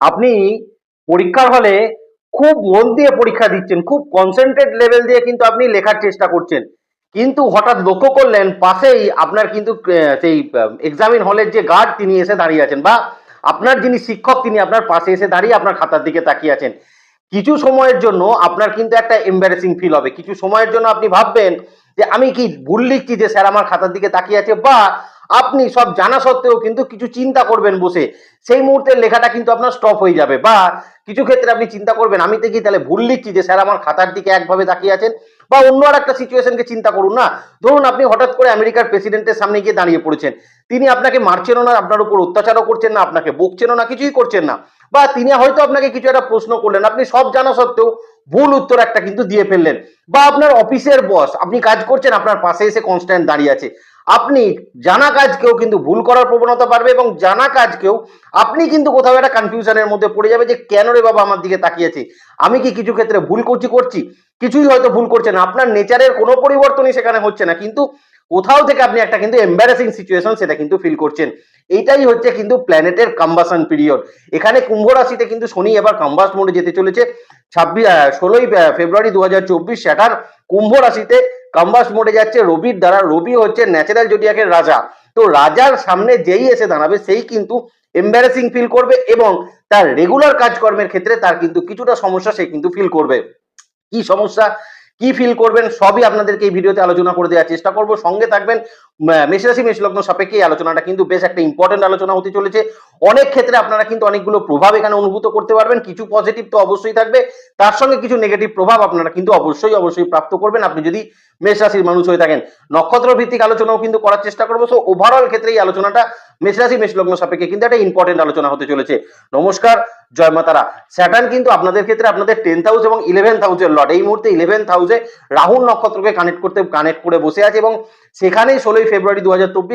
আপনি পরীক্ষার হলে খুব মন দিয়ে পরীক্ষা দিচ্ছেন, খুব কনসেন্ট্রেট লেভেল দিয়ে কিন্তু আপনি লেখার চেষ্টা করছেন। কিন্তু হঠাৎ লক্ষ্য করলেন, পাশেই আপনার কিন্তু সেই এক্সামিন হলের যে গার্ড তিনি এসে দাঁড়িয়ে আছেন বা আপনার যিনি শিক্ষক তিনি আপনার পাশে এসে দাঁড়িয়ে আপনার খাতার দিকে তাকিয়ে আছেন। কিছু সময়ের জন্য আপনার কিন্তু একটা এম্বারেসিং ফিল হবে। কিছু সময়ের জন্য আপনি ভাববেন যে, আমি কি ভুল লিখছি যে, স্যার আমার খাতার দিকে তাকিয়ে আছে? বা আপনি সব জানা সত্ত্বেও কিন্তু কিছু চিন্তা করবেন বসে। সেই মুহূর্তে লেখাটা কিন্তু আপনার স্টপ হয়ে যাবে। বা কিছু ক্ষেত্রে আপনি চিন্তা করবেন, আমি তো কি তাহলে ভুল লিখছি যে, স্যার, আমার খাতার দিকে একভাবে তাকিয়ে আছেন। বা অন্য আর একটা সিচুয়েশনকে চিন্তা করুন না। ধরুন আপনি হঠাৎ করে আমেরিকার প্রেসিডেন্টের সামনে গিয়ে দাঁড়িয়ে পড়েছেন। তিনি আপনাকে মারছেনও না, আপনার উপর অত্যাচারও করছেন না, আপনাকে বকছেনও না, কিছুই করছেন না। বা তিনি হয়তো আপনাকে কিছু একটা প্রশ্ন করলেন, আপনি সব জানা সত্ত্বেও ভুল উত্তর একটা কিন্তু দিয়ে ফেললেন। বা আপনার অফিসের বস আপনি কাজ করছেন, আপনার পাশে এসে কনস্ট্যান্ট দাঁড়িয়ে আছে। আপনি জানা কাজকেও কিন্তু ভুল করার প্রবণতা বাড়বে এবং জানা কাজকেও আপনি কিন্তু কোথাও একটা কনফিউশনের মধ্যে পড়ে যাবে যে, কেন রে বাবা আমার দিকে তাকিয়েছে? আমি কি কিছু ক্ষেত্রে ভুল করছি করছি? কিছুই হয়তো ভুল করছে না। আপনার নেচারের কোনো পরিবর্তনই সেখানে হচ্ছে না। কিন্তু কোথাও থেকে আপনি একটা কিন্তু এম্বারাসিং সিচুয়েশন সেটা কিন্তু ফিল করছেন। এইটাই হচ্ছে কিন্তু প্ল্যানেটের কম্বাসন পিরিয়ড এখানে কুম্ভ রাশিতে কিন্তু শনি এবার কম্বাস মোডে যেতে চলেছে। ছাব্বিশ ষোলোই ফেব্রুয়ারি দু হাজার চব্বিশ স্যাটার কুম্ভ রাশিতে কম্বাস মোডে যাচ্ছে রবির দ্বারা। রবি হচ্ছে ন্যাচারাল জোডিয়াকের রাজা। তো রাজার সামনে যেই এসে দাঁড়াবে, সেই কিন্তু এম্বারেসিং ফিল করবে এবং তার রেগুলার কাজকর্মের ক্ষেত্রে তার কিন্তু কিছুটা সমস্যা সে কিন্তু ফিল করবে। কি সমস্যা? কি ফিল করবেন সবই আপনাদেরকে এই ভিডিওতে আলোচনা করে দেওয়ার চেষ্টা করব। সঙ্গে থাকবেন মেষ রাশি মেষ সাপেক্ষে এই আলোচনাটা কিন্তু বেশ একটা ইম্পর্টেন্ট আলোচনা হতে চলেছে। অনেক ক্ষেত্রে আপনারা কিন্তু অনেকগুলো প্রভাব এখানে অনুভূত করতে পারবেন। কিছু পজিটিভ তো অবশ্যই থাকবে। তার সঙ্গে কিছু নেগেটিভ প্রভাব আপনারা কিন্তু অবশ্যই অবশ্যই প্রাপ্ত করবেন। আপনি যদি মেষ রাশির মানুষ হয়ে থাকেন, নক্ষত্র ভিত্তিক আলোচনাও কিন্তু করার চেষ্টা করব। সো ওভারঅল ক্ষেত্রে এই আলোচনাটা মেষ রাশি মেষ লগ্ন সাপেক্ষে কিন্তু একটা ইম্পর্টেন্ট আলোচনা হতে চলেছে। নমস্কার জয় মাতারা। স্যাটার্ন কিন্তু আপনাদের ক্ষেত্রে আপনাদের টেন্থ হাউস এবং ইলেভেন্থ হাউসের লট এই মুহূর্তে ইলেভেন্থ হাউসে রাহুল নক্ষত্রকে কানেক্ট করতে কানেক্ট করে বসে আছে এবং সেখানেই ষোলোই ফেব্রুয়ারি দু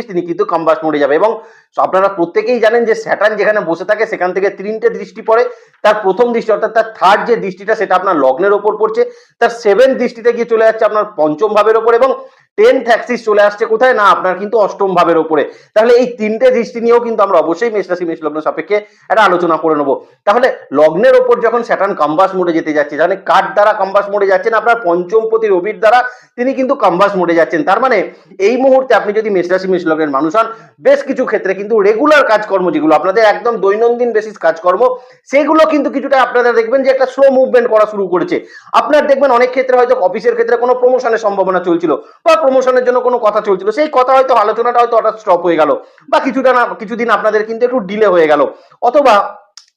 তিনি কিন্তু কম্বাস মোড়ে যাবে এবং আপনারা প্রত্যেকেই জানেন যে স্যাটার্ন যেখানে বসে থাকে সেখান থেকে তিনটে দৃষ্টি পড়ে। তার প্রথম দৃষ্টি অর্থাৎ তার থার্ড যে দৃষ্টিটা সেটা আপনার লগ্নের ওপর পড়ছে। তার সেভেন দৃষ্টিতে গিয়ে চলে যাচ্ছে আপনার পঞ্চম ভাবের ওপর এবং টেন্থ অ্যাক্সিস চলে আসছে কোথায়? না, আপনার কিন্তু অষ্টম ভাবের ওপরে। তাহলে এই তিনটে দৃষ্টি নিয়েও কিন্তু আমরা অবশ্যই মেষ রাশি, মেষ লগ্ন সাপেক্ষে একটা আলোচনা করে নেব। তাহলে লগ্নের ওপর যখন স্যাটার্ন কাম্বাস মোড়ে যেতে যাচ্ছে মানে কার দ্বারা কাম্বাস মোড়ে যাচ্ছেন? আপনার পঞ্চমপতি রবির দ্বারা তিনি কিন্তু কাম্বাস মোড়ে যাচ্ছেন। তার মানে এই মুহূর্তে আপনি যদি মেষ রাশি, মেষ লগ্নের মানুষ হন, বেশ কিছু ক্ষেত্রে কিন্তু রেগুলার কাজকর্ম যেগুলো, আপনাদের একদম দৈনন্দিন বেসিস কাজকর্ম, সেগুলো কিন্তু কিছুটা আপনারা দেখবেন যে একটা স্লো মুভমেন্ট করা শুরু করেছে। আপনার দেখবেন অনেক ক্ষেত্রে হয়তো অফিসের ক্ষেত্রে কোনো প্রমোশনের সম্ভাবনা চলছিল, বা প্রমোশনের জন্য কোনো কথা চলছিল। সেই কথা হয়তো আলোচনাটা হয়তো হঠাৎ স্টপ হয়ে গেল। বা কিছুটা না কিছুদিন আপনাদের কিন্তু একটু ডিলে হয়ে গেল। অথবা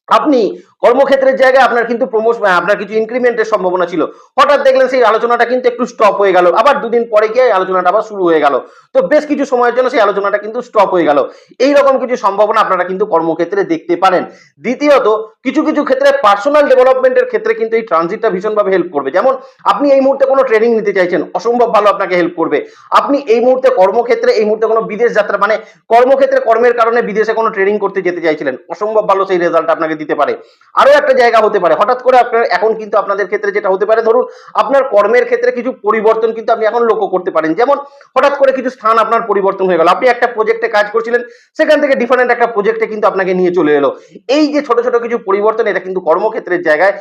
আপনি কর্মক্ষেত্রের জায়গায় আপনার কিন্তু প্রমোশন আপনার কিছু ইনক্রিমেন্টের সম্ভাবনা ছিল। হঠাৎ দেখলেন সেই আলোচনাটা কিন্তু একটু স্টপ হয়ে গেল। আবার দুদিন পরে গিয়ে আলোচনাটা আবার শুরু হয়ে গেল। তো বেশ কিছু সময়ের জন্য সেই আলোচনাটা কিন্তু স্টপ হয়ে গেল। এই রকম কিছু সম্ভাবনা আপনারা কিন্তু কর্মক্ষেত্রে দেখতে পারেন। দ্বিতীয়ত, কিছু কিছু ক্ষেত্রে পার্সোনাল ডেভেলপমেন্টের ক্ষেত্রে কিন্তু এই ট্রানজিটটা ভীষণভাবে হেল্প করবে। যেমন, আপনি এই মুহূর্তে কোনো ট্রেনিং নিতে চাইছেন, অসম্ভব ভালো আপনাকে হেল্প করবে। আপনি এই মুহূর্তে কর্মক্ষেত্রে, এই মুহূর্তে কোনো বিদেশ যাত্রা মানে কর্মক্ষেত্রে কর্মের কারণে বিদেশে কোনো ট্রেনিং করতে যেতে চাইছিলেন, অসম্ভব ভালো সেই রেজাল্ট আপনাকে দিতে পারে। আরও একটা জায়গা হতে পারে। হঠাৎ করে আপনার এখন কিন্তু আপনাদের ক্ষেত্রে যেটা হতে পারে, ধরুন আপনার কর্মের ক্ষেত্রে কিছু পরিবর্তন কিন্তু আপনি এখন লক্ষ্য করতে পারেন। যেমন হঠাৎ করে কিছু স্থান আপনার পরিবর্তন হয়ে গেল। আপনি একটা প্রজেক্টে কাজ করছিলেন, সেখান থেকে ডিফারেন্ট একটা প্রজেক্টে কিন্তু আপনাকে নিয়ে চলে এলো। এই যে ছোট ছোট কিছু পরিবর্তন, এটা কিন্তু কর্মক্ষেত্রের জায়গায়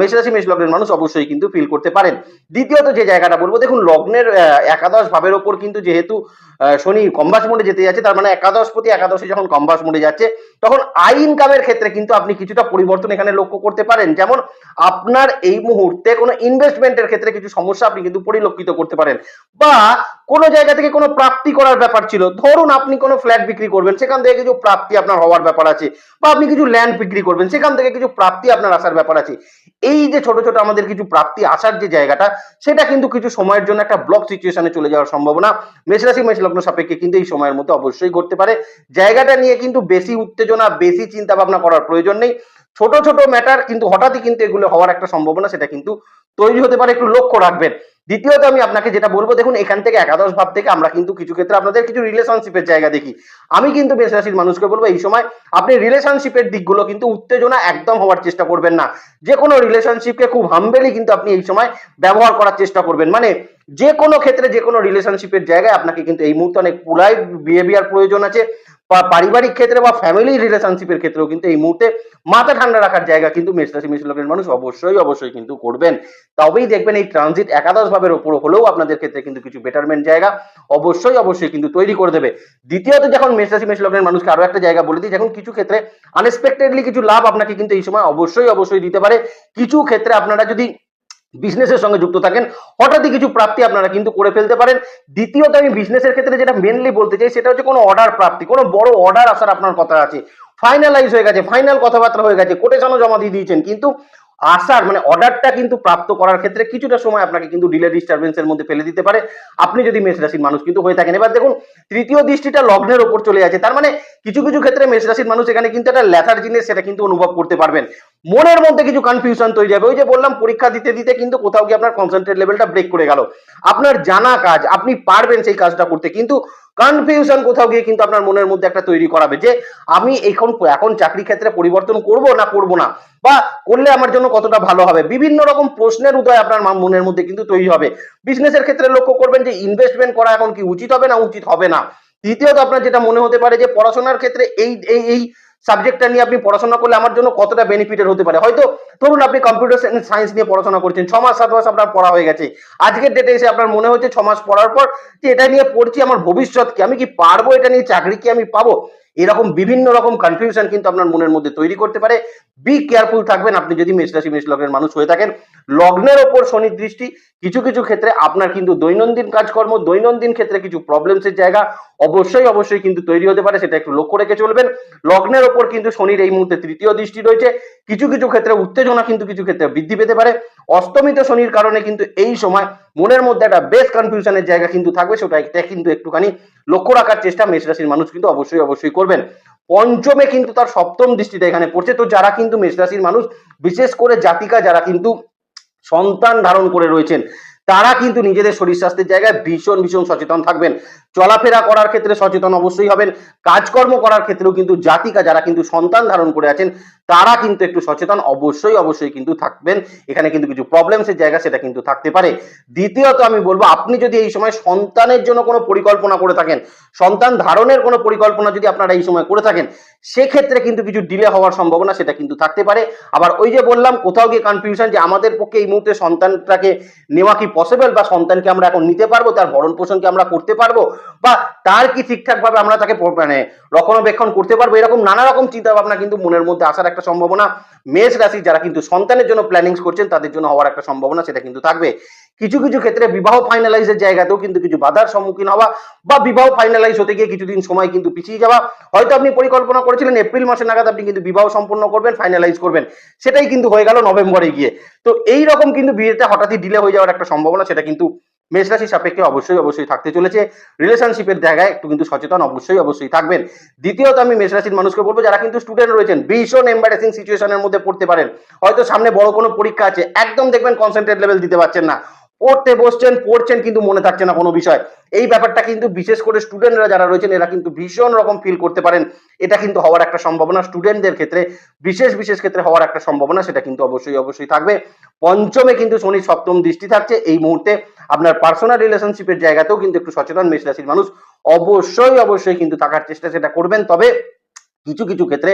মেষরাশি মেষ লগ্নের মানুষ অবশ্যই কিন্তু ফিল করতে পারেন। দ্বিতীয়ত যে জায়গাটা বলব, দেখুন লগ্নের একাদশ ভাবের ওপর কিন্তু যেহেতু শনি কম্বাস মোডে যেতে যাচ্ছে, তার মানে একাদশ প্রতি একাদশে যখন কম্বাস মোডে যাচ্ছে তখন আই ইনকামের ক্ষেত্রে কিন্তু আপনি কিছুটা পরিবর্তন এখানে লক্ষ্য করতে পারেন। যেমন আপনার এই মুহূর্তে কোনো ইনভেস্টমেন্টের ক্ষেত্রে কিছু সমস্যা আপনি কিন্তু পরিলক্ষিত করতে পারেন। বা কোনো জায়গা থেকে কোনো প্রাপ্তি করার ব্যাপার ছিল, ধরুন আপনি কোনো ফ্ল্যাট বিক্রি করবেন, সেখান থেকে কিছু প্রাপ্তি আপনার হওয়ার ব্যাপার আছে, বা আপনি কিছু ল্যান্ড বিক্রি করবেন, সেখান থেকে কিছু প্রাপ্তি আপনার আসার ব্যাপার আছে। এই যে ছোট ছোট আমাদের কিছু প্রাপ্তি আসার যে জায়গাটা, সেটা কিন্তু কিছু সময়ের জন্য একটা ব্লক সিচুয়েশনে চলে যাওয়ার সম্ভাবনা। মেষরাশি মেষ লগ্ন সাপেক্ষে কিন্তু এই সময়ের মধ্যে অবশ্যই ঘটতে পারে। জায়গাটা নিয়ে কিন্তু বেশি উত্তেজনা বেশি চিন্তা ভাবনা করার প্রয়োজন নেই। ছোট ছোট ম্যাটার কিন্তু হঠাৎই কিন্তু এগুলো হওয়ার একটা সম্ভাবনা সেটা কিন্তু তৈরি হতে পারে। একটু লক্ষ্য রাখবেন। দ্বিতীয়ত আমি আপনাকে যেটা বলব, দেখুন, এখান থেকে একাদশ ভাব থেকে আমরা কিন্তু কিছু ক্ষেত্রে আপনাদের কিছু রিলেশনশিপের জায়গা দেখি। আমি কিন্তু মেষ রাশির মানুষকে বলব, এই সময় আপনি রিলেশনশিপের দিকগুলো কিন্তু উত্তেজনা একদম হওয়ার চেষ্টা করবেন না। যে কোনো রিলেশনশিপকে খুব হাম্বেলি কিন্তু আপনি এই সময় ব্যবহার করার চেষ্টা করবেন। মানে যে কোনো ক্ষেত্রে, যে কোনো রিলেশনশিপের জায়গায় আপনাকে কিন্তু এই মুহূর্তে অনেক পুলাই বিহেভিয়ার প্রয়োজন আছে। পারিবারিক ক্ষেত্রে বা ফ্যামিলি রিলেশনশিপের ক্ষেত্রেও কিন্তু এই মুহূর্তে মাথা ঠান্ডা রাখার জায়গা কিন্তু মেষ রাশি মেষ লগ্নের মানুষ অবশ্যই অবশ্যই কিন্তু করবেন। তবেই দেখবেন এই ট্রানজিট একাদশ ভাবের ওপর হলেও আপনাদের ক্ষেত্রে কিন্তু কিছু বেটারমেন্ট জায়গা অবশ্যই অবশ্যই কিন্তু তৈরি করে দেবে। দ্বিতীয়ত যখন মেষ রাশি মেষ লগ্নের মানুষকে আরও একটা জায়গা বলে দিই যখন কিছু ক্ষেত্রে আনএক্সপেক্টেডলি কিছু লাভ আপনাকে কিন্তু এই সময় অবশ্যই অবশ্যই দিতে পারে। কিছু ক্ষেত্রে আপনারা যদি বিজনেসের সঙ্গে যুক্ত থাকেন, হঠাৎই কিছু প্রাপ্তি আপনারা কিন্তু করে ফেলতে পারেন। দ্বিতীয়ত আমি বিজনেসের ক্ষেত্রে যেটা মেনলি বলতে চাই, সেটা হচ্ছে কোনো অর্ডার প্রাপ্তি, কোনো বড় অর্ডার আসার আপনার কথা আছে। ফাইনালাইজ হয়ে গেছে ফাইনাল কথাবার্তা হয়ে গেছে কোটেশনও জমা দিয়ে দিয়েছেন, কিন্তু আসার মানে অর্ডারটা কিন্তু প্রাপ্ত করার ক্ষেত্রে কিছুটা সময় আপনাকে কিন্তু ডিলে ডিস্টারবেন্সের মধ্যে ফেলে দিতে পারে। আপনি যদি মেষ রাশির মানুষ কিন্তু হয়ে থাকেন। এবার দেখুন, তৃতীয় দৃষ্টিটা লগ্নের ওপর চলে যাচ্ছে। তার মানে কিছু কিছু ক্ষেত্রে মেষ রাশির মানুষ এখানে কিন্তু একটা লেথার জিনিস সেটা কিন্তু অনুভব করতে পারবেন। মনের মধ্যে কিছু কনফিউশন তৈরি হবে। ওই যে বললাম, পরীক্ষা দিতে দিতে কিন্তু কোথাও গিয়ে আপনার কনসেন্ট্রেট লেভেলটা ব্রেক করে গেল। আপনার জানা কাজ, আপনি পারবেন সেই কাজটা করতে। কিন্তু কনফিউশন কোথাও গিয়ে কিন্তু আপনার মনের মধ্যে একটা তৈরি করাবে যে আমি এখন এখন চাকরি ক্ষেত্রে পরিবর্তন করব না করব না? বা করলে আমার জন্য কতটা ভালো হবে? বিভিন্ন রকম প্রশ্নের উদয় আপনার মনের মধ্যে কিন্তু তৈরি হবে। বিজনেসের ক্ষেত্রে লক্ষ্য করবেন যে ইনভেস্টমেন্ট করা এখন কি উচিত হবে না উচিত হবে না? দ্বিতীয়ত আপনার যেটা মনে হতে পারে যে পড়াশোনার ক্ষেত্রে এই এই এই সাবজেক্টটা নিয়ে আপনি পড়াশোনা করলে আমার জন্য কতটা বেনিফিটের হতে পারে? হয়তো ধরুন আপনি কম্পিউটার সায়েন্স নিয়ে পড়াশোনা করছেন, ছ মাস, সাত মাস আপনার পড়া হয়ে গেছে। আজকের ডেটে এসে আপনার মনে হচ্ছে ছ মাস পড়ার পর যে এটা নিয়ে পড়ছি, আমার ভবিষ্যৎ কি? আমি কি পারব? এটা নিয়ে চাকরি কি আমি পাবো? এরকম বিভিন্ন রকম কনফিউশন কিন্তু আপনার মনের মধ্যে তৈরি করতে পারে। বি কেয়ারফুল থাকবেন। আপনি যদি মেষ রাশি মেষ লগ্নের মানুষ হয়ে থাকেন, লগ্নের ওপর শনির দৃষ্টি কিছু কিছু ক্ষেত্রে আপনার কিন্তু দৈনন্দিন কাজকর্ম, দৈনন্দিন ক্ষেত্রে কিছু প্রবলেমসের জায়গা অবশ্যই অবশ্যই কিন্তু তৈরি হতে পারে, সেটা একটু লক্ষ্য রেখে চলবেন। লগ্নের ওপর কিন্তু শনির এই মুহূর্তে তৃতীয় দৃষ্টি রয়েছে। কিছু কিছু ক্ষেত্রে উত্তেজনা কিন্তু কিছু ক্ষেত্রে বৃদ্ধি পেতে পারে। অস্তমিত শনির কারণে কিন্তু এই সময় মনের মধ্যে একটা বেশ কনফিউশনের জায়গা কিন্তু থাকবে, সেটা কিন্তু একটুখানি লক্ষ্য রাখার চেষ্টা মেষ রাশির মানুষ কিন্তু অবশ্যই অবশ্যই করবেন। পঞ্চমে কিন্তু তার সপ্তম দৃষ্টিটা এখানে পড়ছে, তো যারা কিন্তু মেষ রাশির মানুষ, বিশেষ করে জাতিকা যারা কিন্তু সন্তান ধারণ করে রয়েছেন, তারা কিন্তু নিজেদের শরীর স্বাস্থ্যের জায়গায় ভীষণ ভীষণ সচেতন থাকবেন। চলাফেরা করার ক্ষেত্রে সচেতন অবশ্যই হবেন, কাজকর্ম করার ক্ষেত্রেও কিন্তু জাতিকা যারা কিন্তু সন্তান ধারণ করে আছেন তারা কিন্তু একটু সচেতন অবশ্যই অবশ্যই কিন্তু থাকবেন। এখানে কিন্তু কিছু প্রবলেমসের জায়গা সেটা কিন্তু থাকতে পারে। দ্বিতীয়ত আমি বলব, আপনি যদি এই সময় সন্তানের জন্য কোনো পরিকল্পনা করে থাকেন, সন্তান ধারণের কোনো পরিকল্পনা যদি আপনারা এই সময় করে থাকেন, সেক্ষেত্রে কিন্তু কিছু ডিলে হওয়ার সম্ভাবনা সেটা কিন্তু থাকতে পারে। আবার ওই যে বললাম, কোথাও গিয়ে কনফিউশন যে আমাদের পক্ষে এই মুহূর্তে সন্তানটাকে নেওয়া কি পসিবল বা সন্তানকে আমরা এখন নিতে পারব, তার ভরণ পোষণ কি আমরা করতে পারব, বা তার কি ঠিকঠাক ভাবে আমরা তাকে মানে রক্ষণাবেক্ষণ করতে পারব, এরকম নানা রকম চিন্তা ভাবনা কিন্তু মনের মধ্যে আসার একটা সম্ভাবনা। মেষ রাশি যারা কিন্তু সন্তানের জন্য প্ল্যানিংস করছেন, তাদের জন্য হওয়ার একটা সম্ভাবনা সেটা কিন্তু থাকবে। কিছু কিছু ক্ষেত্রে বিবাহ ফাইনালাইজের জায়গাতেও কিন্তু কিছু বাধার সম্মুখীন হওয়া বা বিবাহ ফাইনালাইজ হতে গিয়ে কিছুদিন সময় কিন্তু পিছিয়ে যাওয়া। হয়তো আপনি পরিকল্পনা করেছিলেন, এপ্রিল মাসে নাগাদ আপনি কিন্তু বিবাহ সম্পন্ন করবেন ফাইনালাইজ করবেন। সেটাই কিন্তু হয়ে গেল নভেম্বরে গিয়ে। তো এই রকম কিন্তু বিয়েটা হঠাৎই ডিলে হয়ে যাওয়ার একটা সম্ভাবনা, সেটা কিন্তু মেষ রাশি সাপেক্ষে অবশ্যই অবশ্যই থাকতে চলেছে। রিলেশনশিপের জায়গায় একটু কিন্তু সচেতন অবশ্যই অবশ্যই থাকবেন। দ্বিতীয়ত আমি মেষ রাশির মানুষকে বলব, যারা কিন্তু স্টুডেন্ট রয়েছেন, ভীষণ এম্বারেসিং সিচুয়েশনের মধ্যে পড়তে পারেন। হয়তো সামনে বড় কোনো পরীক্ষা আছে, একদম দেখবেন কনসেন্ট্রেট লেভেল দিতে পারছেন না। পড়তে বসছেন, পড়ছেন কিন্তু মনে থাকছে না কোনো বিষয়। এই ব্যাপারটা কিন্তু বিশেষ করে স্টুডেন্টরা যারা রয়েছেন, এরা কিন্তু ভীষণ রকম ফিল করতে পারেন। এটা কিন্তু হওয়ার একটা সম্ভাবনা স্টুডেন্টদের ক্ষেত্রে, বিশেষ বিশেষ ক্ষেত্রে হওয়ার একটা সম্ভাবনা, সেটা কিন্তু অবশ্যই অবশ্যই থাকবে। পঞ্চমে কিন্তু শনি সপ্তম দৃষ্টি থাকছে, এই মুহূর্তে আপনার পার্সোনাল রিলেশনশিপের জায়গাতেও কিন্তু একটু সচেতন মেষ রাশির মানুষ অবশ্যই অবশ্যই কিন্তু থাকার চেষ্টা সেটা করবেন। তবে কিছু কিছু ক্ষেত্রে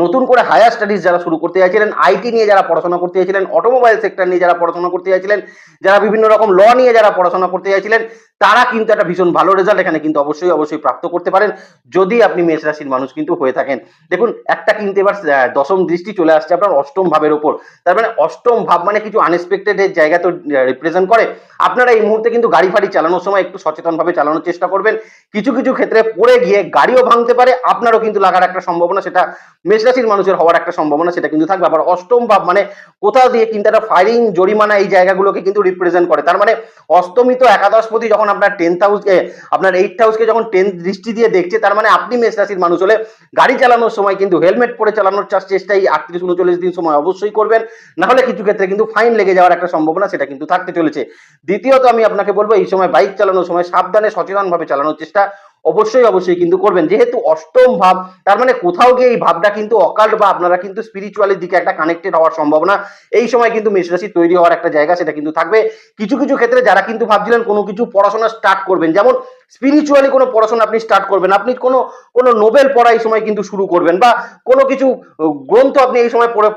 নতুন করে হায়ার স্টাডিজ যারা শুরু করতে চাইছিলেন আইটি নিয়ে যারা পড়াশোনা করতে চাইছিলেন অটোমোবাইল সেক্টর নিয়ে যারা পড়াশোনা করতে চাইছিলেন, যারা বিভিন্ন রকম ল নিয়ে যারা পড়াশোনা করতে চাইছিলেন, তারা কিন্তু একটা ভীষণ ভালো রেজাল্ট এখানে কিন্তু অবশ্যই অবশ্যই প্রাপ্ত করতে পারেন। যদি আপনি মেষ রাশির মানুষ কিন্তু হয়ে থাকেন, দেখুন একটা কিন্তু এবার দশম দৃষ্টি চলে আসছে আপনার অষ্টম ভাবের ওপর তার মানে অষ্টম ভাব মানে কিছু আনএক্সপেক্টেড জায়গা তো রিপ্রেজেন্ট করে। আপনারা এই মুহূর্তে কিন্তু গাড়ি ফাড়ি চালানোর সময় একটু সচেতন ভাবে চালানোর চেষ্টা করবেন। কিছু কিছু ক্ষেত্রে পড়ে গিয়ে গাড়িও ভাঙতে পারে, আপনারও কিন্তু লাগার একটা সম্ভাবনা, সেটা মেষ রাশির মানুষের হওয়ার একটা সম্ভাবনা সেটা কিন্তু থাকবে। আবার অষ্টম ভাব মানে কোথাও দিয়ে কিন্তু একটা ফায়ারিং জরিমানা এই জায়গাগুলোকে কিন্তু রিপ্রেজেন্ট করে। তার মানে অস্তমিত একাদশপতি যখন আপনার টেন্থ হাউসকে আপনার এইট হাউসকে যখন টেন্থ দৃষ্টি দিয়ে দেখছে, তার মানে আপনি মেষ রাশির মানুষ হলে গাড়ি চালানোর সময় কিন্তু হেলমেট পরে চালানোর চাষ- চেষ্টা এই আটত্রিশ উনচল্লিশ দিন সময় অবশ্যই করবেন। না হলে কিছু ক্ষেত্রে কিন্তু ফাইন লেগে যাওয়ার একটা সম্ভাবনা সেটা কিন্তু থাকতে চলেছে। দ্বিতীয়ত আমি আপনাকে বলব, এই সময় বাইক চালানোর সময় সাবধানে সচেতনভাবে চালানোর চেষ্টা। অবশ্যই অবশ্যই কিন্তু করবেন। যেহেতু অষ্টম ভাব, তার মানে কোথাও গিয়ে এই ভাবটা কিন্তু অকাল্ট বা আপনারা কিন্তু স্পিরিচুয়ালের দিকে একটা কানেক্টেড হওয়ার সম্ভাবনা, এই সময় কিন্তু মেষ রাশি তৈরি হওয়ার একটা জায়গা সেটা কিন্তু থাকবে। কিছু কিছু ক্ষেত্রে যারা কিন্তু ভাবছিলেন কোনো কিছু পড়াশোনা স্টার্ট করবেন, যেমন স্পিরিচুয়ালি কোনো পড়াশোনা আপনি স্টার্ট করবেন, আপনি কোনো কোনো নোবেল পড়া এই সময় কিন্তু শুরু করবেন বা কোনো কিছু গ্রন্থ আপনি এই সময় পড়ে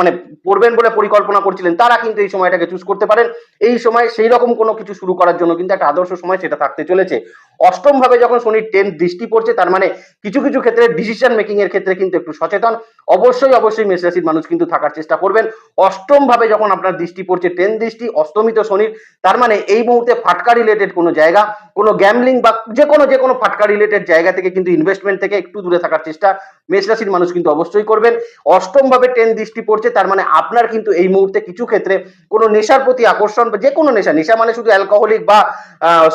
মানে পড়বেন বলে পরিকল্পনা করছিলেন, তারা কিন্তু এই সময়টাকে চুজ করতে পারেন। এই সময় সেই রকম কোনো কিছু শুরু করার জন্য কিন্তু একটা আদর্শ সময় সেটা থাকতে চলেছে। অষ্টম ভাবে যখন শনির টেন দৃষ্টি পড়ছে, তার মানে কিছু কিছু ক্ষেত্রে ডিসিশন মেকিং এর ক্ষেত্রে কিন্তু একটু সচেতন। অবশ্যই অবশ্যই মেষ রাশির মানুষ কিন্তু থাকার চেষ্টা করবেন। অষ্টম ভাবে যখন আপনার দৃষ্টি পড়ছে টেন দৃষ্টি অষ্টমিত শনির, তার মানে এই মুহূর্তে ফাটকা রিলেটেড কোনো জায়গা, কোনো গ্যামলিং বা যে কোনো যে কোনো ফাটকা রিলেটেড জায়গা থেকে কিন্তু ইনভেস্টমেন্ট থেকে একটু দূরে থাকার চেষ্টা মেষ রাশির মানুষ কিন্তু অবশ্যই করবেন। অষ্টম ভাবে টেন দৃষ্টি পড়ছে, তার মানে আপনার কিন্তু এই মুহূর্তে কিছু ক্ষেত্রে কোনো নেশার প্রতি আকর্ষণ বা যে কোনো নেশা নেশা মানে শুধু অ্যালকোহলিক বা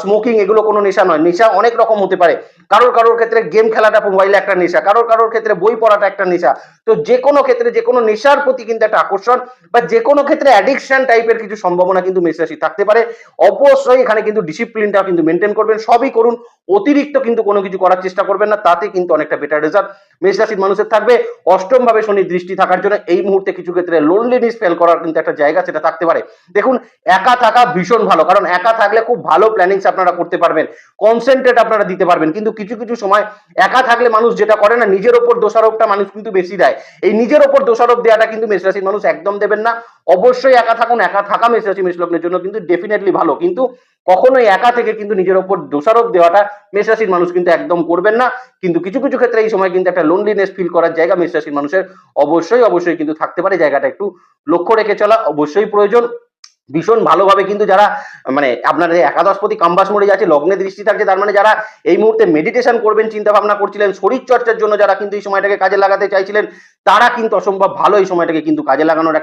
স্মোকিং এগুলো কোনো নেশা নয়, নেশা অনেক রকম হতে পারে। কারোর কারোর ক্ষেত্রে গেম খেলাটা মোবাইলে একটা নেশা, কারোর কারোর ক্ষেত্রে বই পড়াটা একটা নেশা। তো যে কোনো ক্ষেত্রে যে কোনো নেশার প্রতি কিন্তু একটা আকর্ষণ বা যে কোনো ক্ষেত্রে অ্যাডিকশন টাইপের কিছু সম্ভাবনা কিন্তু মেষ রাশি থাকতে পারে। অবশ্যই এখানে কিন্তু ডিসিপ্লিনটা কিন্তু মেনটেন করবেন। সবই করুন। অতিরিক্ত কিন্তু কোনো কিছু করার চেষ্টা করবেন না, তাতে কিন্তু অনেকটা বেটার রেজাল্ট মেষ রাশির মানুষের থাকবে। অষ্টম ভাবে শনির দৃষ্টি থাকার জন্য এই মুহূর্তে কিছু ক্ষেত্রে লোনলিনেস ফেল করার কিন্তু একটা জায়গা সেটা থাকতে পারে। দেখুন, একা থাকা ভীষণ ভালো, কারণ একা থাকলে খুব ভালো প্ল্যানিংস আপনারা করতে পারবেন। কনসেন্ট্রেট আপনারা দিতে পারবেন, কিন্তু কিছু কিছু সময় একা থাকলে মানুষ যেটা করে না, নিজের ওপর দোষারোপটা মানুষ কিন্তু বেশি দেয়। এই নিজের ওপর দোষারোপ দেওয়াটা কিন্তু মেষ রাশির মানুষ একদম দেবেন না। অবশ্যই একা থাকুন, একা থাকা মেষ মেষ লগ্নের জন্য, কিন্তু ডেফিনেটলি ভালো। কিন্তু কখনোই একা থেকে কিন্তু নিজের ওপর দোষারোপ দেওয়াটা মেষ রাশির মানুষ কিন্তু একদম করবেন না। কিন্তু কিছু কিছু ক্ষেত্রে এই সময় কিন্তু একটা লোনলিনেস ফিল করার জায়গা মেষ রাশির মানুষের অবশ্যই অবশ্যই কিন্তু থাকতে পারে। জায়গাটা একটু লক্ষ্য রেখে চলা অবশ্যই প্রয়োজন। ভীষণ ভালোভাবে কিন্তু যারা মানে আপনার একাদশপতি কাম্বাস মোড়ে যাচ্ছে, লগ্নে দৃষ্টি থাকছে, তার মানে যারা এই মুহূর্তে মেডিটেশন করবেন চিন্তা ভাবনা করছিলেন শরীর চর্চার জন্য যারা কিন্তু এই সময়টাকে কাজে লাগাতে চাইছিলেন, তারা কিন্তু অসম্ভব ভালো এই সময়টাকে কিন্তু কাজে লাগানোর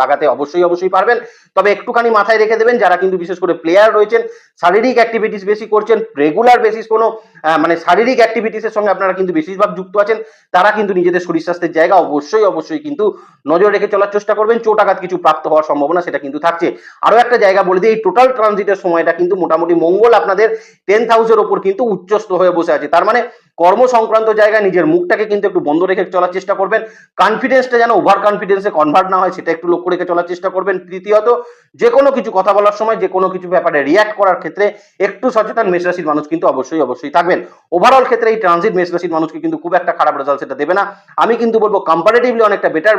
লাগাতে অবশ্যই অবশ্যই পারবেন। তবে একটুখানি মাথায় রেখে দেবেন, যারা কিন্তু বিশেষ করে প্লেয়ার রয়েছেন, শারীরিক অ্যাক্টিভিটিস বেশি করছেন রেগুলার বেসিস কোনো মানে শারীরিক অ্যাক্টিভিটিসের সঙ্গে আপনারা কিন্তু বেশিরভাগ যুক্ত আছেন, তারা কিন্তু নিজেদের শরীর স্বাস্থ্যের জায়গা অবশ্যই অবশ্যই কিন্তু নজর রেখে চলার চেষ্টা করবেন, চোট আঘাত কিছু প্রাপ্ত হওয়ার সম্ভাবনা সেটা কিন্তু থাকছে। আরও একটা জায়গা বলে দিই, এই টোটাল ট্রানজিটের সময়টা কিন্তু মোটামুটি মঙ্গল আপনাদের টেন্থ হাউসের ওপর কিন্তু উচ্চস্থ হয়ে বসে আছে। তার মানে কর্ম সংক্রান্ত জায়গায় নিজের মুখটাকে কিন্তু একটু বন্ধ রেখে চলার চেষ্টা করবেন। কনফিডেন্সটা যেন ওভার কনফিডেন্সে কনভার্ট না হয়, সেটা একটু লক্ষ্য রেখে চলার চেষ্টা করবেন। তৃতীয়ত যে কোনো কিছু কথা বলার সময় যে কোনো কিছু ব্যাপারে রিয়াক্ট করার ক্ষেত্রে একটু সচেতন মেষ রাশির মানুষ কিন্তু অবশ্যই অবশ্যই থাকবেন। ওভারঅল ক্ষেত্রে এই ট্রানজিট মেষ রাশির মানুষকে কিন্তু খুব একটা খারাপ রেজাল্ট সেটা দেবে না। আমি কিন্তু বলব কম্পারেটিভলি অনেকটা বেটার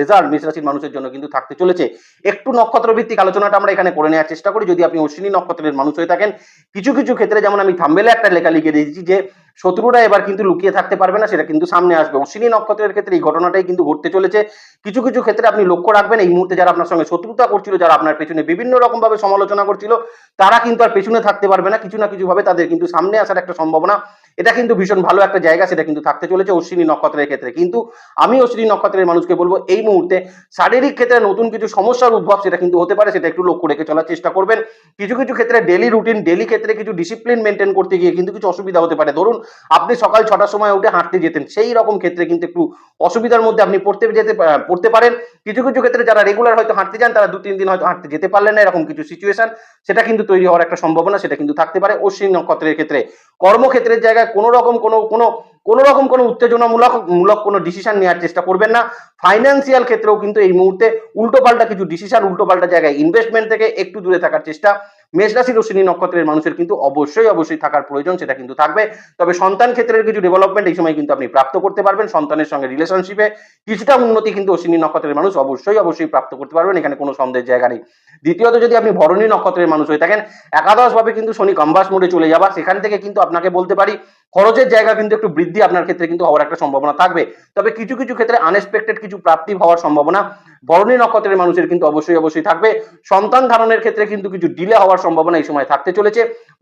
রেজাল্ট মেষ রাশির মানুষের জন্য কিন্তু থাকতে চলেছে। একটু নক্ষত্র ভিত্তিক আলোচনাটা আমরা এখানে করে নেওয়ার চেষ্টা করি। যদি আপনি অশ্বিনী নক্ষত্রের মানুষ হয়ে থাকেন, কিছু কিছু ক্ষেত্রে যেমন আমি থাম্বেলে একটা লেখা লিখে দিয়েছি যে শত্রুরা এবার কিন্তু লুকিয়ে থাকতে পারবে না, সেটা কিন্তু সামনে আসবে। অশ্বিনী নক্ষত্রের ক্ষেত্রে এই ঘটনাটাই কিন্তু ঘটতে চলেছে। কিছু কিছু ক্ষেত্রে আপনি লক্ষ্য রাখবেন, এই মুহূর্তে যারা আপনার সঙ্গে শত্রুতা করছিল, যারা আপনার পেছনে বিভিন্ন রকম ভাবে সমালোচনা করছিল, তারা কিন্তু আর পেছনে থাকতে পারবে না। কিছু না কিছু ভাবে তাদের কিন্তু সামনে আসার একটা সম্ভাবনা। এটা কিন্তু ভীষণ ভালো একটা জায়গা, সেটা কিন্তু থাকতে চলেছে অশ্বিনী নক্ষত্রের ক্ষেত্রে। কিন্তু আমি অশ্বিনী নক্ষত্রের মানুষকে বলব, এই মুহূর্তে শারীরিক ক্ষেত্রে নতুন কিছু সমস্যার উদ্ভব, সেটা কিন্তু হতে পারে, সেটা একটু লক্ষ্য রেখে চলার চেষ্টা করবেন। কিছু কিছু ক্ষেত্রে ডেলি রুটিন ডেলি ক্ষেত্রে কিছু ডিসিপ্লিন মেনটেন করতে গিয়ে কিন্তু কিছু অসুবিধা হতে পারে। ধরুন আপনি সকাল ছটার সময় উঠে হাঁটতে যেতেন। সেই রকম ক্ষেত্রে কিন্তু একটু অসুবিধার মধ্যে আপনি পড়তে যেতে পড়তে পারেন। কিছু কিছু ক্ষেত্রে যারা রেগুলার হয়তো হাঁটতে যান, তারা দু তিন দিন হয়তো হাঁটতে যেতে পারলেন না, এরকম কিছু সিচুয়েশন সেটা কিন্তু তৈরি হওয়ার একটা সম্ভাবনা, সেটা কিন্তু থাকতে পারে। অশ্বিন নক্ষত্রের ক্ষেত্রে কর্মক্ষেত্রের জায়গায় কোনো রকম কোনো কোনো কোনো রকম কোনো উত্তেজনামূলক, মূলক কোনো ডিসিশন নেওয়ার চেষ্টা করবেন না। ফাইন্যান্সিয়াল ক্ষেত্রেও কিন্তু এই মুহূর্তে উল্টোপাল্টা কিছু ডিসিশন উল্টোপাল্টা জায়গায় ইনভেস্টমেন্ট থেকে একটু দূরে থাকার চেষ্টা। মেষ রাশির অশ্বিনী নক্ষত্রের মানুষের কিন্তু অবশ্যই অবশ্যই থাকার প্রয়োজন, সেটা কিন্তু থাকবে। তবে সন্তান ক্ষেত্রের কিছু ডেভেলপমেন্ট এই সময় কিন্তু আপনি প্রাপ্ত করতে পারবেন। সন্তানের সঙ্গে রিলেশনশিপে কিছুটা উন্নতি কিন্তু অশ্বিনী নক্ষত্রের মানুষ অবশ্যই অবশ্যই প্রাপ্ত করতে পারবেন। এখানে কোনো সন্দেহের জায়গা নেই। দ্বিতীয়ত, যদি আপনি ভরণী নক্ষত্রের মানুষ হয়ে থাকেন একাদশ ভাবে কিন্তু শনি কম্বাস মোডে চলে যাবার। সেখান থেকে কিন্তু আপনাকে বলতে পারি খরচের জায়গা কিন্তু একটু বৃদ্ধি আপনার ক্ষেত্রে কিন্তু হওয়ার একটা সম্ভাবনা থাকবে। তবে কিছু কিছু ক্ষেত্রে আনএক্সপেক্টেড কিছু প্রাপ্তি হওয়ার সম্ভাবনা বরণী নক্ষত্রের মানুষের কিন্তু অবশ্যই অবশ্যই থাকবে। সন্তান ধারণের ক্ষেত্রে কিন্তু কিছু ডিলে হওয়ার সম্ভাবনা এই সময় থাকতে চলেছে।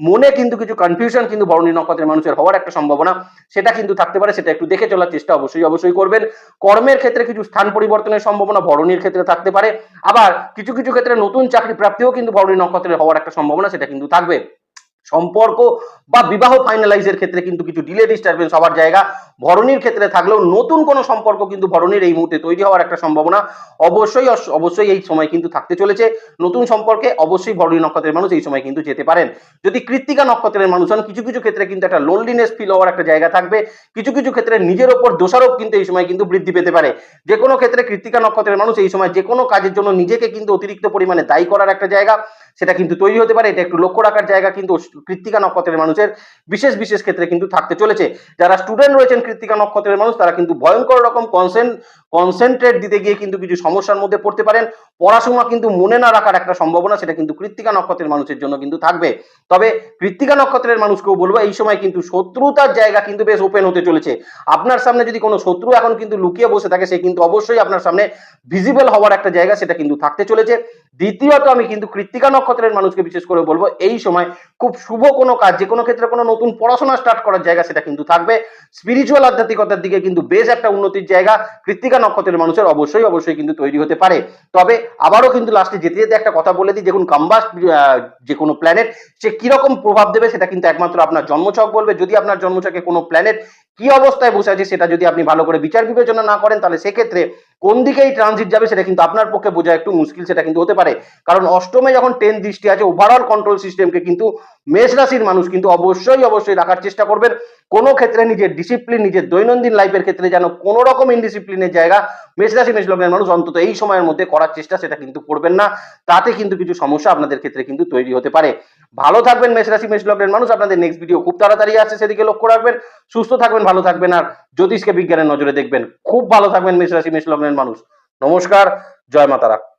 মনে কিন্তু কিছু কনফিউশন কিন্তু বরণী নক্ষত্রের মানুষের হওয়ার একটা সম্ভাবনা সেটা কিন্তু থাকতে পারে, সেটা একটু দেখে চলার চেষ্টা অবশ্যই অবশ্যই করবেন। কর্মের ক্ষেত্রে কিছু স্থান পরিবর্তনের সম্ভাবনা বরণীর ক্ষেত্রে থাকতে পারে। আবার কিছু কিছু ক্ষেত্রে নতুন চাকরি প্রাপ্তিও কিন্তু বরণী নক্ষত্রের হওয়ার একটা সম্ভাবনা সেটা কিন্তু থাকবে। সম্পর্ক বা বিবাহ ফাইনালাইজের ক্ষেত্রে কিন্তু কিছু ডিলে ডিস্টারবেন্স হওয়ার জায়গা। ভরণীর ক্ষেত্রে থাকলেও নতুন কোনো সম্পর্ক কিন্তু ভরণীর এই মুহূর্তে তৈরি হওয়ার একটা সম্ভাবনা অবশ্যই অবশ্যই এই সময় কিন্তু থাকতে চলেছে। নতুন সম্পর্কে অবশ্যই ভরণী নক্ষত্রের মানুষ এই সময় কিন্তু যেতে পারেন। যদি কৃত্তিকা নক্ষত্রের মানুষ হন, কিছু কিছু ক্ষেত্রে কিন্তু একটা লোনলিনেস ফিল হওয়ার একটা জায়গা থাকবে। কিছু কিছু ক্ষেত্রে নিজের ওপর দোষারোপ কিন্তু এই সময় কিন্তু বৃদ্ধি পেতে পারে। যে কোনো ক্ষেত্রে কৃত্তিকা নক্ষত্রের মানুষ এই সময় যে কোনো কাজের জন্য নিজেকে কিন্তু অতিরিক্ত পরিমাণে দায়ী করার একটা জায়গা, সেটা কিন্তু তৈরি হতে পারে। এটা একটু লক্ষ্য রাখার জায়গা কিন্তু কৃত্তিকা নক্ষত্রের মানুষের বিশেষ বিশেষ ক্ষেত্রে কিন্তু থাকতে চলেছে। যারা স্টুডেন্ট রয়েছেন কৃত্তিকা নক্ষত্রের মানুষ, তারা কিন্তু ভয়ঙ্কর রকম কনসেন কনসেন্ট্রেট দিতে গিয়ে কিন্তু কিছু সমস্যার মধ্যে পড়তে পারেন। পড়াশোনা কিন্তু মনে না রাখার একটা সম্ভাবনা, সেটা কিন্তু কৃত্তিকা নক্ষত্রের মানুষের জন্য কিন্তু থাকবে। তবে কৃত্তিকা নক্ষত্রের মানুষকেও বলব, এই সময় কিন্তু শত্রুতার জায়গা কিন্তু বেশ ওপেন হতে চলেছে। আপনার সামনে যদি কোনো শত্রু এখন কিন্তু লুকিয়ে বসে থাকে, সে কিন্তু অবশ্যই আপনার সামনে ভিজিবল হওয়ার একটা জায়গা, সেটা কিন্তু থাকতে চলেছে। দ্বিতীয়ত আমি কিন্তু কৃত্তিকা নক্ষত্রের মানুষকে বিশেষ করে বলব, এই সময় খুব শুভ কোনো কাজ, যে কোনো ক্ষেত্রে কোনো নতুন পড়াশোনা স্টার্ট করার জায়গা সেটা কিন্তু থাকবে। স্পিরিচুয়াল আধ্যাত্মিকতার দিকে কিন্তু বেশ একটা উন্নতির জায়গা কৃত্তিকা নক্ষত্রের মানুষের অবশ্যই অবশ্যই কিন্তু তৈরি হতে পারে। তবে আবারও কিন্তু লাস্টে যেতে যেতে একটা কথা বলে দিই, দেখুন কাম্বাস যে কোনো প্ল্যানেট সে কীরকম প্রভাব দেবে সেটা কিন্তু একমাত্র আপনার জন্মছক বলবে। যদি আপনার জন্মছকে কোনো প্ল্যানেট কি অবস্থায় বসে আছে সেটা যদি আপনি ভালো করে বিচার বিবেচনা না করেন, তাহলে সেক্ষেত্রে কোন দিকে এই ট্রানজিট যাবে সেটা কিন্তু আপনার পক্ষে বোঝা একটু মুশকিল, সেটা কিন্তু হতে পারে। কারণ অষ্টমে যখন টেন দৃষ্টি আছে ওভারঅল কন্ট্রোল সিস্টেমকে কিন্তু মেষ রাশির মানুষ কিন্তু অবশ্যই অবশ্যই রাখার চেষ্টা করবেন। কোনো ক্ষেত্রে নিজের ডিসিপ্লিন নিজের দৈনন্দিন লাইফের ক্ষেত্রে যেন কোনো রকম ইনডিসিপ্লিনের জায়গা মেষ রাশি, মেষ লগ্নের মানুষ অন্তত এই সময়ের মধ্যে করার চেষ্টা সেটা কিন্তু করবেন না। তাতে কিন্তু কিছু সমস্যা আপনাদের ক্ষেত্রে কিন্তু তৈরি হতে পারে। ভালো থাকবেন মেষ রাশি, মেষ লগ্নের মানুষ। আপনাদের নেক্সট ভিডিও খুব তাড়াতাড়ি আসছে, সেদিকে লক্ষ্য রাখবেন। সুস্থ থাকবেন, ভালো থাকবেন আর জ্যোতিষকে বিজ্ঞানের নজরে দেখবেন। খুব ভালো থাকবেন মেষ রাশি, মেষ লগ্নের মানুষ। নমস্কার, জয় মাতারা।